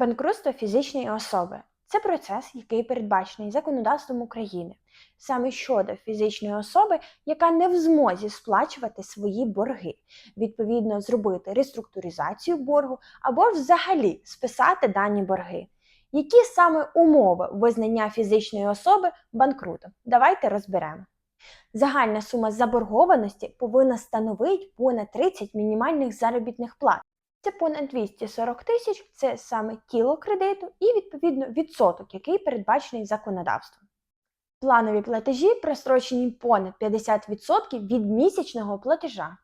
Банкрутство фізичної особи це процес, який передбачений законодавством України, саме щодо фізичної особи, яка не в змозі сплачувати свої борги, відповідно, зробити реструктуризацію боргу або взагалі списати дані борги. Які саме умови визнання фізичної особи банкрутом? Давайте розберемо. Загальна сума заборгованості повинна становити понад 30 мінімальних заробітних плат. Це понад 240 тисяч, це саме тіло кредиту і відповідно відсоток, який передбачений законодавством. Планові платежі прострочені понад 50% від місячного платежа.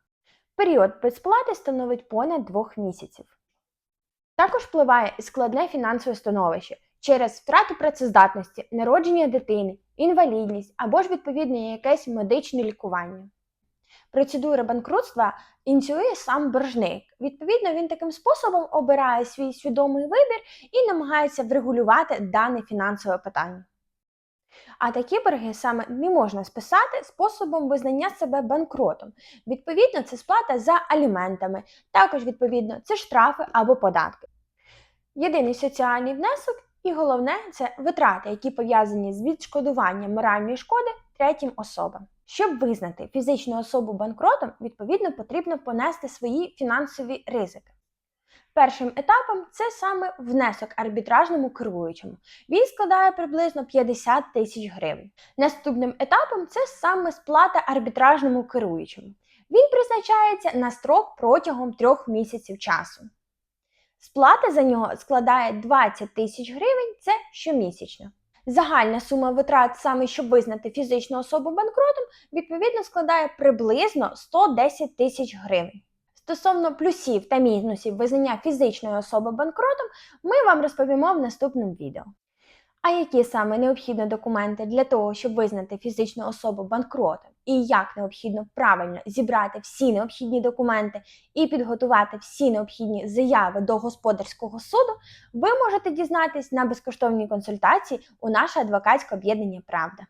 Період безплати становить понад 2 місяців. Також впливає складне фінансове становище через втрату працездатності, народження дитини, інвалідність або ж відповідне якесь медичне лікування. Процедура банкрутства ініціює сам боржник. Відповідно, він таким способом обирає свій свідомий вибір і намагається врегулювати дане фінансове питання. А такі борги саме не можна списати способом визнання себе банкротом. Відповідно, це сплата за аліментами, також, відповідно, це штрафи або податки. Єдиний соціальний внесок і головне це витрати, які пов'язані з відшкодуванням моральної шкоди третім особам. Щоб визнати фізичну особу банкротом, відповідно потрібно понести свої фінансові ризики. Першим етапом це саме внесок арбітражному керуючому. Він складає приблизно 50 тисяч гривень. Наступним етапом це саме сплата арбітражному керуючому. Він призначається на строк протягом трьох місяців часу. Сплата за нього складає 20 тисяч гривень це щомісячно. Загальна сума витрат саме щоб визнати фізичну особу банкротом, відповідно складає приблизно 110 тисяч гривень. Стосовно плюсів та мінусів визнання фізичної особи банкротом, ми вам розповімо в наступному відео. А які саме необхідні документи для того, щоб визнати фізичну особу банкротом, і як необхідно правильно зібрати всі необхідні документи і підготувати всі необхідні заяви до господарського суду, ви можете дізнатись на безкоштовній консультації у наше адвокатське об'єднання Правда.